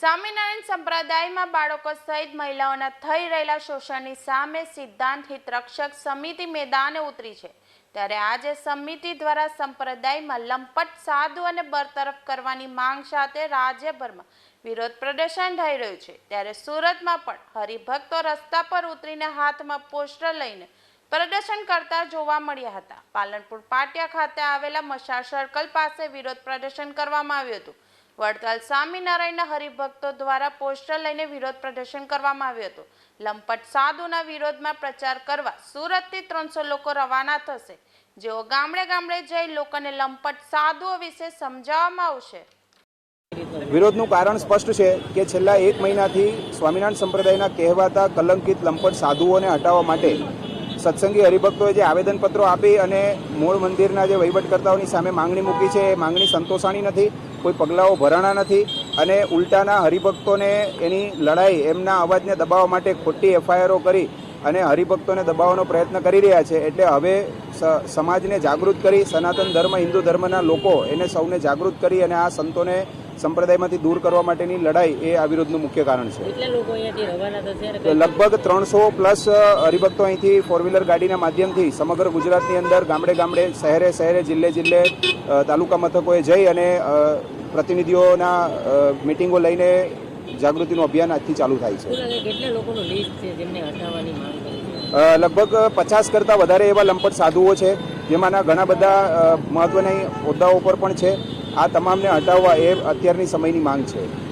સ્વામિનારાયણ સંપ્રદાયમાં બાળકો સહિત મહિલાઓના થઈ રહેલા શોષણની સામે સિદ્ધાંત હિતરક્ષક સમિતિ મેદાને ઉતરી છે. ત્યારે આજે સમિતિ દ્વારા સંપ્રદાયમાં લંપટ સાધુ અને બરતરફ કરવાની માંગ સાથે રાજ્યભરમાં વિરોધ પ્રદર્શન થઈ રહ્યું છે. ત્યારે સુરતમાં પણ હરિભક્તો રસ્તા પર ઉતરીને હાથમાં પોસ્ટર લઈને પ્રદર્શન કરતા જોવા મળ્યા હતા. પાલનપુર પાટિયા ખાતે આવેલા મશાળ સર્કલ પાસે વિરોધ પ્રદર્શન કરવામાં આવ્યું હતું. વડતાલ સ્વામિનારાયણના હરિભક્તો દ્વારા પોસ્ટર લઈને વિરોધ પ્રદર્શન કરવામાં આવ્યું હતું. લંપટ સાધુના વિરોધમાં પ્રચાર કરવા સુરતથી ત્રણસો લોકો રવાના થશે. જેઓ ગામડે ગામડે જઈ લોકોને લંપટ સાધુઓ વિશે સમજાવવામાં આવશે. વિરોધનું કારણ સ્પષ્ટ છે કે છેલ્લા એક મહિનાથી સ્વામિનારાયણ સંપ્રદાયના કહેવાતા કલંકિત લંપટ સાધુઓને હટાવવા માટે સત્સંગી હરિભક્તોએ જે આવેદનપત્રો આપી અને મૂળ મંદિરના જે વહીવટકર્તાઓની સામે માંગણી મૂકી છે, એ માંગણી સંતોષાણી નથી, કોઈ પગલાઓ ભરાણા નથી અને ઉલટાના હરિભક્તોને એની લડાઈ, એમના અવાજને દબાવવા માટે ખોટી એફઆઈઆરો કરી અને હરિભક્તોને દબાવવાનો પ્રયત્ન કરી રહ્યા છે. એટલે હવે સમાજને જાગૃત કરી, સનાતન ધર્મ, હિન્દુ ધર્મના લોકો એને સૌને જાગૃત કરી અને આ સંતોને સંપ્રદાયમાંથી દૂર કરવા માટેની લડાઈ એ આ વિરોધનું મુખ્ય કારણ છે. લગભગ ત્રણસો પ્લસ હરિભક્તો અહીંથી ફોર વ્હીલર ગાડીના માધ્યમથી સમગ્ર ગુજરાતની અંદર ગામડે ગામડે શહેરે શહેરે જિલ્લે જિલ્લે તાલુકા મથકોએ જઈ અને પ્રતિનિધિઓના મિટિંગો લઈને જાગૃતિનું અભિયાન આજથી ચાલુ થાય છે. કેટલા લોકોનું લિસ્ટ છે જેમને હટાવવાની માંગ કરી છે? અ, લગભગ પચાસ કરતાં વધારે એવા લંપટ સાધુઓ છે જેમાંના ઘણા બધા મહત્ત્વના મહત્વના હોદ્દાઓ પર પણ છે. આ તમામને હટાવવા એ અત્યારની સમયની માંગ છે.